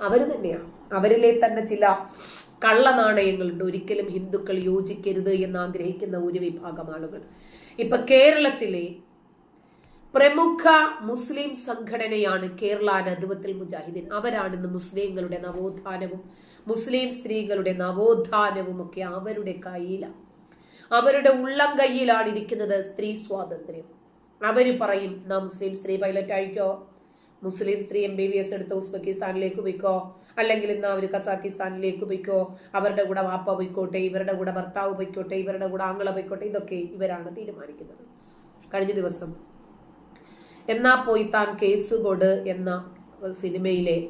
അവർ തന്നെയാണ് അവരിലെ തന്നെ ചില കള്ളനാണയങ്ങളുണ്ട്. ഒരിക്കലും ഹിന്ദുക്കൾ യോജിക്കരുത് എന്ന് ആഗ്രഹിക്കുന്ന ഒരു വിഭാഗം ആളുകൾ. ഇപ്പൊ കേരളത്തിലെ പ്രമുഖ മുസ്ലിം സംഘടനയാണ് കേരള നദുവത്തിൽ മുജാഹിദീൻ. അവരാണ് ഇന്ന് മുസ്ലിങ്ങളുടെ നവോത്ഥാനവും മുസ്ലിം സ്ത്രീകളുടെ നവോത്ഥാനവും ഒക്കെ അവരുടെ കയ്യിലാണ് അവരുടെ ഉള്ളം കയ്യിലാണ് ഇരിക്കുന്നത് സ്ത്രീ സ്വാതന്ത്ര്യം. അവർ പറയും നാം മുസ്ലിം സ്ത്രീ പൈലറ്റ് ആയിക്കോ മുസ്ലിം സ്ത്രീ എം ബി ബി എസ് എടുത്ത് ഉസ്ബെക്കിസ്ഥാനിലേക്ക് പോയിക്കോ? അല്ലെങ്കിൽ ഇന്ന് അവർ കസാക്കിസ്ഥാനിലേക്ക് പോയിക്കോ? അവരുടെ കൂടെ വാപ്പ പോയിക്കോട്ടെ ഇവരുടെ കൂടെ ഭർത്താവ് പോയിക്കോട്ടെ ഇവരുടെ കൂടെ ആങ്ങള പോയിക്കോട്ടെ ഇതൊക്കെ ഇവരാണ് തീരുമാനിക്കുന്നത്. കഴിഞ്ഞ ദിവസം എന്നാ പോയി താൻ കേസുകൊട് എന്ന സിനിമയിലെ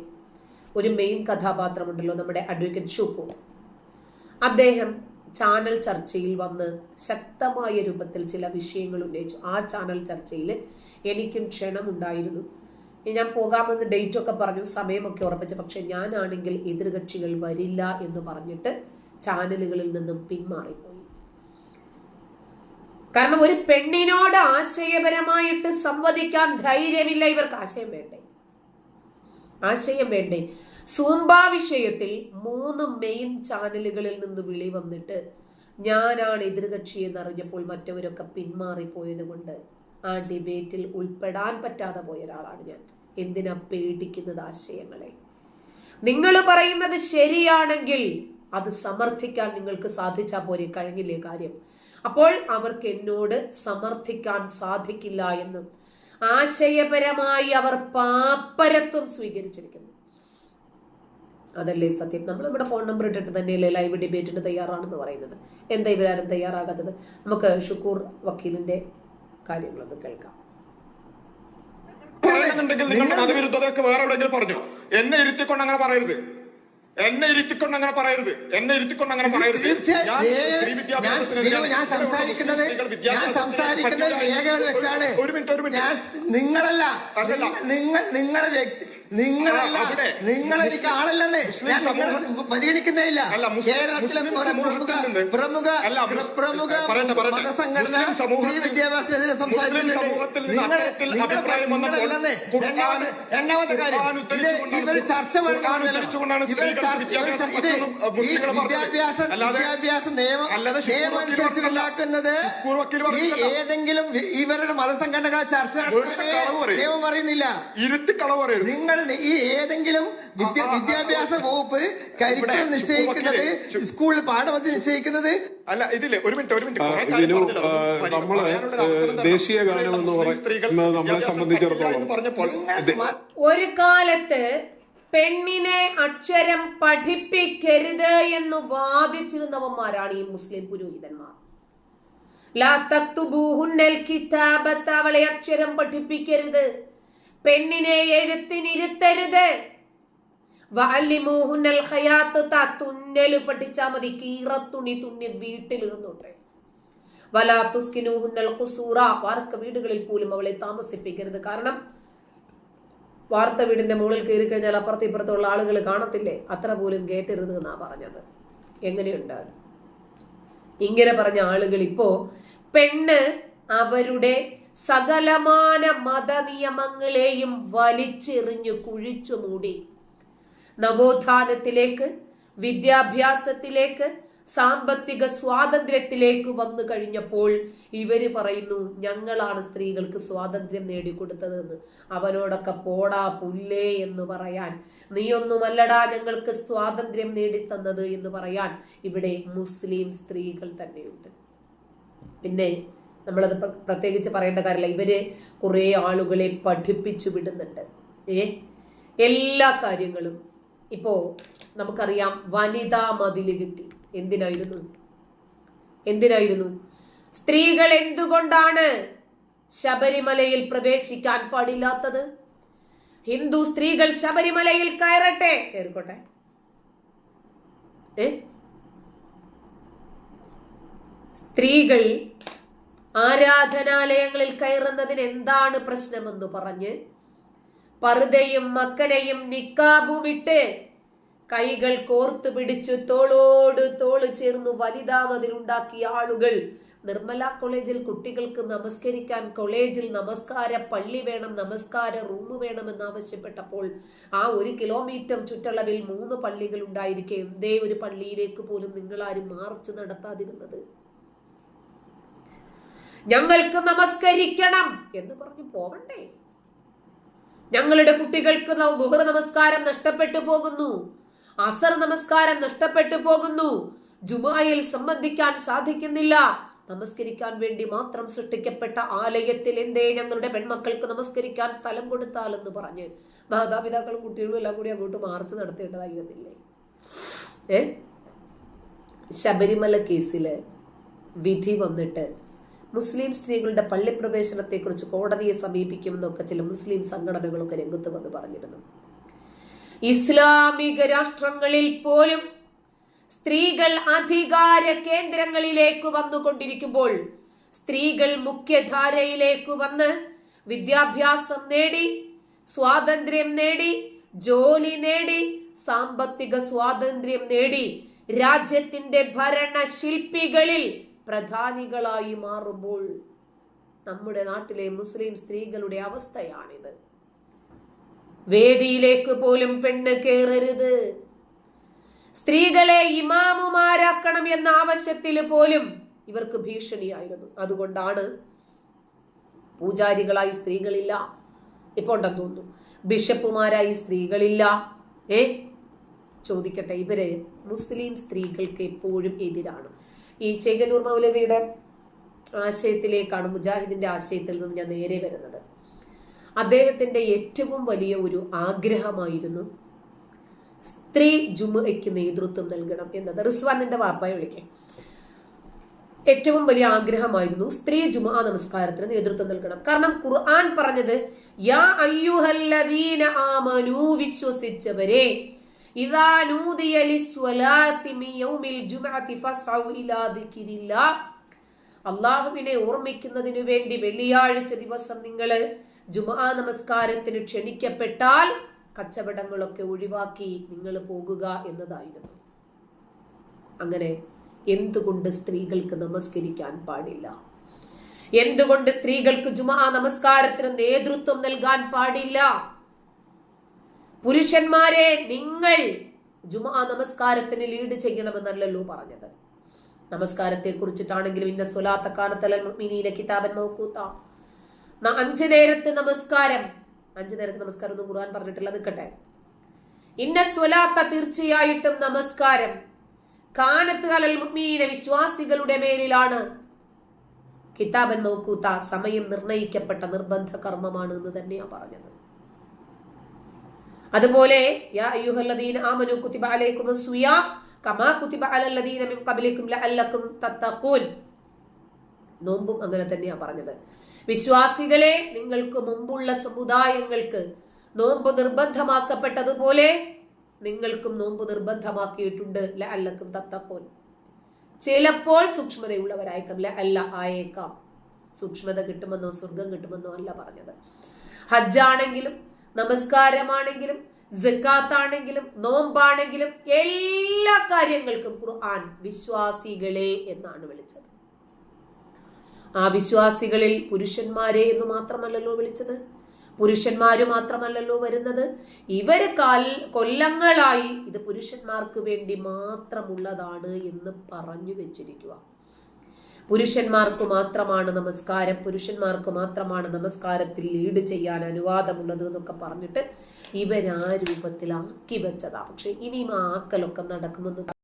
ഒരു മെയിൻ കഥാപാത്രമുണ്ടല്ലോ നമ്മുടെ അഡ്വക്കേറ്റ് ഷുക്കു. അദ്ദേഹം ചാനൽ ചർച്ചയിൽ വന്ന് ശക്തമായ രൂപത്തിൽ ചില വിഷയങ്ങൾ ഉന്നയിച്ചു. ആ ചാനൽ ചർച്ചയിൽ എനിക്കും ക്ഷണമുണ്ടായിരുന്നു. ഞാൻ പോകാമെന്ന് ഡേറ്റ് ഒക്കെ പറഞ്ഞു സമയമൊക്കെ ഉറപ്പിച്ച്. പക്ഷെ ഞാനാണെങ്കിൽ എതിർകക്ഷികൾ വരില്ല എന്ന് പറഞ്ഞിട്ട് ചാനലുകളിൽ നിന്നും പിന്മാറിപ്പോയി. കാരണം ഒരു പെണ്ണിനോട് ആശയപരമായിട്ട് സംവദിക്കാൻ ധൈര്യമില്ല ഇവർക്ക്. ആശയം വേണ്ടേ? ആശയം വേണ്ടേ? സൂംബ വിഷയത്തിൽ മൂന്ന് മെയിൻ ചാനലുകളിൽ നിന്ന് വിളി വന്നിട്ട് ഞാനാണ് എതിർകക്ഷി എന്നറിഞ്ഞപ്പോൾ മറ്റവരൊക്കെ പിന്മാറിപ്പോയത് കൊണ്ട് ആ ഡിബേറ്റിൽ ഉൾപ്പെടാൻ പറ്റാതെ പോയ ഒരാളാണ് ഞാൻ. എന്തിനാ പേടിക്കുന്നത് ആശയങ്ങളെ? നിങ്ങൾ പറയുന്നത് ശരിയാണെങ്കിൽ അത് സമർത്ഥിക്കാൻ നിങ്ങൾക്ക് സാധിച്ചാൽ പോരെ കഴിഞ്ഞില്ലേ കാര്യം? അപ്പോൾ അവർക്ക് എന്നോട് സമർത്ഥിക്കാൻ സാധിക്കില്ല എന്നും ആശയപരമായി അവർ പാപ്പരത്വം സ്വീകരിച്ചിരിക്കുന്നു. അതല്ലേ സത്യം? നമ്മൾ നമ്മുടെ ഫോൺ നമ്പർ ഇട്ടിട്ട് തന്നെയല്ലേ ലൈവ് ഡിബേറ്റിന് തയ്യാറാണെന്ന് പറയുന്നത്. എന്താ ഇവരാരും തയ്യാറാകാത്തത്? നമുക്ക് ഷുക്കൂർ വക്കീലിന്റെ കാര്യങ്ങളൊന്ന് കേൾക്കാം. പറഞ്ഞു. എന്നെ ഇരുത്തിക്കൊണ്ട് അങ്ങനെ പറയരുത്. എന്നെ ഇരുത്തിക്കൊണ്ട് അങ്ങനെ പറയരുത്. എന്നെ ഇരുത്തിക്കൊണ്ട് അങ്ങനെ പറയരുത്. തീർച്ചയായും. ഞാൻ സംസാരിക്കുന്നത് ഞാൻ സംസാരിക്കുന്നത് രേഖകൾ വെച്ചാണ്. ഒരു മിനിറ്റ് ഒരു മിനിറ്റ്. നിങ്ങളല്ല. നിങ്ങൾ- നിങ്ങളുടെ നിങ്ങളെ വ്യക്തി നിങ്ങളല്ല. നിങ്ങൾ എനിക്ക് ആളല്ലെന്ന്. ഞാൻ പരിഗണിക്കുന്നേ ഇല്ല. കേരളത്തിലെ ഒരു പ്രമുഖ പ്രമുഖ പ്രമുഖ. മതസംഘടന സ്ത്രീ വിദ്യാഭ്യാസത്തിനെതിരെ സംസാരിക്കുന്നുണ്ട് നിങ്ങൾ നിങ്ങൾ നിങ്ങളല്ലെന്ന്. ഖുർആൻ- രണ്ടാമത്തെ കാര്യം. ഇത് ഇവർ ചർച്ച വേണമെന്നല്ലോ. ഇവർ ചർച്ച ഇത് ഈ വിദ്യാഭ്യാസ വിദ്യാഭ്യാസ നിയമം നിയമം അനുസരിച്ച് ഉണ്ടാക്കുന്നത് ഈ ഏതെങ്കിലും ഇവരുടെ മതസംഘടനകളെ ചർച്ച നിയമം പറയുന്നില്ല. ഇരുത്തി കളവ് പറയരുത് നിങ്ങൾ ഈ ഏതെങ്കിലും വിദ്യാഭ്യാസ വകുപ്പ് കരിക്കുലർ കരിക്കുലം നിശ്ചയിക്കുന്നത് സ്കൂളിൽ പാഠപദ്ധതി നിശ്ചയിക്കുന്നത്? അല്ല ഇതില്ലേ? ഒരു മിനിറ്റ് ഒരു മിനിറ്റ്. നമ്മളെ. ദേശീയ ഗാനം എന്ന് പറയുന്നത് നമ്മളെ സംബന്ധിച്ചിടത്തോളം. പറഞ്ഞപ്പോൾ ഒരു കാലത്ത് പെണ്ണിനെ അക്ഷരം പഠിപ്പിക്കരുത് എന്ന് വാദിച്ചിരുന്നവന്മാരാണ് ഈ മുസ്ലിം പുരോഹിതന്മാർ. ലാ തക്തുബൂഹുന്നൽ കിതാബത്ത് അവളെ അക്ഷരം പഠിപ്പിക്കരുത്. പെണ്ണിനെ എഴുത്തിനിരുത്തരുത് വഅല്ലിമൂഹുന്നൽ ഖയാത്ത് ത തുന്നൽ പഠിച്ചാ മതി. കീറത്തുണി തുന്നി വീട്ടിലിരുന്നോട്ടെ. വലാ കുസൂറ വാർക്ക വീടുകളിൽ പോലും അവളെ താമസിപ്പിക്കരുത്. കാരണം വാർത്ത വീടിന്റെ മുകളിൽ കയറി കഴിഞ്ഞാൽ അപ്പുറത്തും ഇപ്പുറത്തുള്ള ആളുകൾ കാണത്തില്ലേ? അത്ര പോലും കേറ്റരുത് എന്നാ പറഞ്ഞത്. എങ്ങനെയുണ്ട് ഇങ്ങനെ പറഞ്ഞ ആളുകൾ ഇപ്പോ പെണ്ണ് അവരുടെ സകലമാന മത നിയമങ്ങളെയും വലിച്ചെറിഞ്ഞു കുഴിച്ചു മൂടി. നവോത്ഥാനത്തിലേക്ക് വിദ്യാഭ്യാസത്തിലേക്ക് സാമ്പത്തിക സ്വാതന്ത്ര്യത്തിലേക്ക് വന്നു കഴിഞ്ഞപ്പോൾ ഇവർ പറയുന്നു ഞങ്ങളാണ് സ്ത്രീകൾക്ക് സ്വാതന്ത്ര്യം നേടിക്കൊടുത്തതെന്ന്. അവനോടൊക്കെ പോടാ പുല്ലേ എന്ന് പറയാൻ. നീയൊന്നുമല്ലടാ ഞങ്ങൾക്ക് സ്വാതന്ത്ര്യം നേടിത്തന്നത് എന്ന് പറയാൻ ഇവിടെ മുസ്ലിം സ്ത്രീകൾ തന്നെയുണ്ട്. പിന്നെ നമ്മളത് പ്ര- പ്രത്യേകിച്ച് പറയേണ്ട കാര്യമില്ല. ഇവർ കുറെ ആളുകളെ പഠിപ്പിച്ചു വിടുന്നുണ്ട്. ഏ? എല്ലാ കാര്യങ്ങളും ഇപ്പോ നമുക്കറിയാം വനിതാ മതിൽ കിട്ടി. എന്തിനായിരുന്നു? എന്തിനായിരുന്നു? സ്ത്രീകൾ എന്തുകൊണ്ടാണ് ശബരിമലയിൽ പ്രവേശിക്കാൻ പാടില്ലാത്തത്? ഹിന്ദു സ്ത്രീകൾ ശബരിമലയിൽ കയറട്ടെ. കയറിക്കോട്ടെ. ഏ? സ്ത്രീകൾ ആരാധനാലയങ്ങളിൽ കയറുന്നതിന് എന്താണ് പ്രശ്നമെന്ന് പറഞ്ഞ് പറുതയും മക്കനെയും നിക്കാബുമിട്ട് കൈകൾ കോർത്തു പിടിച്ചു തോളോട് തോൾ ചേർന്ന് വനിതാ മതിലുണ്ടാക്കിയ ആളുകൾ നിർമ്മല കോളേജിൽ കുട്ടികൾക്ക് നമസ്കരിക്കാൻ കോളേജിൽ നമസ്കാര പള്ളി വേണം നമസ്കാര റൂം വേണമെന്ന് ആവശ്യപ്പെട്ടപ്പോൾ ആ ഒരു കിലോമീറ്റർ ചുറ്റളവിൽ മൂന്ന് പള്ളികൾ ഉണ്ടായിരിക്കെ. എന്തേ ഒരു പള്ളിയിലേക്ക് പോലും നിങ്ങളാരും മാർച്ച് നടത്താതിരുന്നത്? ഞങ്ങൾക്ക് നമസ്കരിക്കണം എന്ന് പറഞ്ഞു പോവണ്ടേ. ഞങ്ങളുടെ കുട്ടികൾക്ക് ദുഹർ നമസ്കാരം നഷ്ടപ്പെട്ടു പോകുന്നു. അസർ നമസ്കാരം നഷ്ടപ്പെട്ടു പോകുന്നു. ജുമായിൽ സംബന്ധിക്കാൻ സാധിക്കുന്നില്ല. നമസ്കരിക്കാൻ വേണ്ടി മാത്രം സൃഷ്ടിക്കപ്പെട്ട ആലയത്തിൽ എന്തേ ഞങ്ങളുടെ പെൺമക്കൾക്ക് നമസ്കരിക്കാൻ സ്ഥലം കൊടുത്താലെന്ന് പറഞ്ഞ് മാതാപിതാക്കളും കുട്ടികളും എല്ലാം കൂടി അങ്ങോട്ട് മാർച്ച് നടത്തേണ്ടതായിരുന്നില്ലേ? ഏ? ശബരിമല കേസിൽ വിധി വന്നിട്ട് മുസ്ലിം സ്ത്രീകളുടെ പള്ളിപ്രവേശനത്തെക്കുറിച്ച് കോടതിയെ സമീപിക്കുമെന്നൊക്കെ ചില മുസ്ലിം സംഘടനകളൊക്കെ രംഗത്ത് വന്ന് പറഞ്ഞിരുന്നു. ഇസ്ലാമിക രാഷ്ട്രങ്ങളിൽ പോലും സ്ത്രീകൾ അധികാര കേന്ദ്രങ്ങളിലേക്ക് വന്നുകൊണ്ടിരിക്കുമ്പോൾ സ്ത്രീകൾ മുഖ്യധാരയിലേക്ക് വന്ന് വിദ്യാഭ്യാസം നേടി സ്വാതന്ത്ര്യം നേടി ജോലി നേടി സാമ്പത്തിക സ്വാതന്ത്ര്യം നേടി രാജ്യത്തിന്റെ ഭരണ ഭരണശില്പികളിൽ പ്രധാനികളായി മാറുമ്പോൾ നമ്മുടെ നാട്ടിലെ മുസ്ലിം സ്ത്രീകളുടെ അവസ്ഥയാണിത്. വേദിയിലേക്ക് പോലും പെണ്ണ് കയറരുത് സ്ത്രീകളെ ഇമാമുമാരാക്കണം എന്ന ആവശ്യത്തിൽ പോലും ഇവർക്ക് ഭീഷണിയായിരുന്നു. അതുകൊണ്ടാണ് പൂജാരികളായി സ്ത്രീകളില്ല. ഇപ്പൊ ഉണ്ടെന്ന് തോന്നുന്നു. ബിഷപ്പുമാരായി സ്ത്രീകളില്ല. ഏ? ചോദിക്കട്ടെ ഇവർ മുസ്ലിം സ്ത്രീകൾക്ക് എപ്പോഴും എതിരാണ്. ഈ ചേകന്നൂർ മൗലവിയുടെ ആശയത്തിലേക്കാണ് മുജാഹിദിന്റെ ആശയത്തിൽ നിന്ന് ഞാൻ നേരെ വരുന്നത്. അദ്ദേഹത്തിന്റെ ഏറ്റവും വലിയ ഒരു ആഗ്രഹമായിരുന്നു സ്ത്രീ ജുമയ്ക്ക് നേതൃത്വം നൽകണം എന്നത്. റിസ്വാനിന്റെ വാപ്പായ വിളിക്കാം. ഏറ്റവും വലിയ ആഗ്രഹമായിരുന്നു സ്ത്രീ ജുമാ നമസ്കാരത്തിന് നേതൃത്വം നൽകണം. കാരണം ഖുർആൻ പറഞ്ഞത് യാ അയ്യുഹല്ലദീന ആമനു വിശ്വസിച്ചവരെ യൗമിൽ ഇലാ ദിക്രില്ലാ. അള്ളാഹുവിനെ ഓർമ്മിക്കുന്നതിനു വേണ്ടി വെള്ളിയാഴ്ച ദിവസം നിങ്ങൾ ജുമാ നമസ്കാരത്തിന് ക്ഷണിക്കപ്പെട്ടാൽ കച്ചവടങ്ങളൊക്കെ ഒഴിവാക്കി നിങ്ങൾ പോകുക എന്നതായിരുന്നു. അങ്ങനെ എന്തുകൊണ്ട് സ്ത്രീകൾക്ക് നമസ്കരിക്കാൻ പാടില്ല? എന്തുകൊണ്ട് സ്ത്രീകൾക്ക് ജുമാ നമസ്കാരത്തിന് നേതൃത്വം നൽകാൻ പാടില്ല? പുരുഷന്മാരെ നിങ്ങൾ ജുമാ നമസ്കാരത്തിന് ലീഡ് ചെയ്യണമെന്നല്ലല്ലോ പറഞ്ഞത്. നമസ്കാരത്തെ കുറിച്ചിട്ടാണെങ്കിലും ഇന്ന സ്വലാത്ത മുഅ്മിനീന കിതാബൻ നോക്കൂത്ത അഞ്ച് നേരത്തെ നമസ്കാരം. അഞ്ച് നേരത്തെ നമസ്കാരം ഒന്നും ഖുർആൻ പറഞ്ഞിട്ടില്ല നിൽക്കട്ടെ. ഇന്ന സ്വലാത്ത തീർച്ചയായിട്ടും നമസ്കാരം. കാനത്ത് കലൽ മുഅ്മിനീന വിശ്വാസികളുടെ മേലിലാണ് കിതാബൻ മൗക്കൂത്ത സമയം നിർണയിക്കപ്പെട്ട നിർബന്ധ കർമ്മമാണ് എന്ന് തന്നെയാണ് പറഞ്ഞത്. അതുപോലെ യാ അയ്യുഹല്ലദീന കുതിബ അലൈക്കും കമാ കുതിബ അലല്ലദീന മിൻ നോമ്പും അങ്ങനെ തന്നെയാ പറഞ്ഞത്. വിശ്വാസികളെ നിങ്ങൾക്ക് മുമ്പുള്ള സമുദായങ്ങൾക്ക് നോമ്പ് നിർബന്ധമാക്കപ്പെട്ടതുപോലെ നിങ്ങൾക്കും നോമ്പ് നിർബന്ധമാക്കിയിട്ടുണ്ട് അല്ലക്കും തത്തക്കോൻ ചിലപ്പോൾ സൂക്ഷ്മതയുള്ളവരായേക്കാം അല്ല ആയേക്കാം. സൂക്ഷ്മത കിട്ടുമെന്നോ സ്വർഗം കിട്ടുമെന്നോ അല്ല പറഞ്ഞത്. ഹജ്ജാണെങ്കിലും നമസ്കാരമാണെങ്കിലും ജക്കാത്താണെങ്കിലും നോമ്പാണെങ്കിലും എല്ലാ കാര്യങ്ങൾക്കും ഖുർആൻ വിശ്വാസികളെ എന്നാണ് വിളിച്ചത്. ആ വിശ്വാസികളിൽ പുരുഷന്മാരെ എന്ന് മാത്രമല്ലല്ലോ വിളിച്ചത്. പുരുഷന്മാര് മാത്രമല്ലല്ലോ വരുന്നത്. ഇവർ കാൽ കൊല്ലങ്ങളായി ഇത് പുരുഷന്മാർക്ക് വേണ്ടി മാത്രമുള്ളതാണ് എന്ന് പറഞ്ഞു വെച്ചിരിക്കുക പുരുഷന്മാർക്ക് മാത്രമാണ് നമസ്കാരം പുരുഷന്മാർക്ക് മാത്രമാണ് നമസ്കാരത്തിൽ ലീഡ് ചെയ്യാൻ അനുവാദമുള്ളത് എന്നൊക്കെ പറഞ്ഞിട്ട് ഇവരാ രൂപത്തിലാക്കി വെച്ചതാ. പക്ഷെ ഇനിയും ആക്കലൊക്കെ നടക്കുമെന്ന്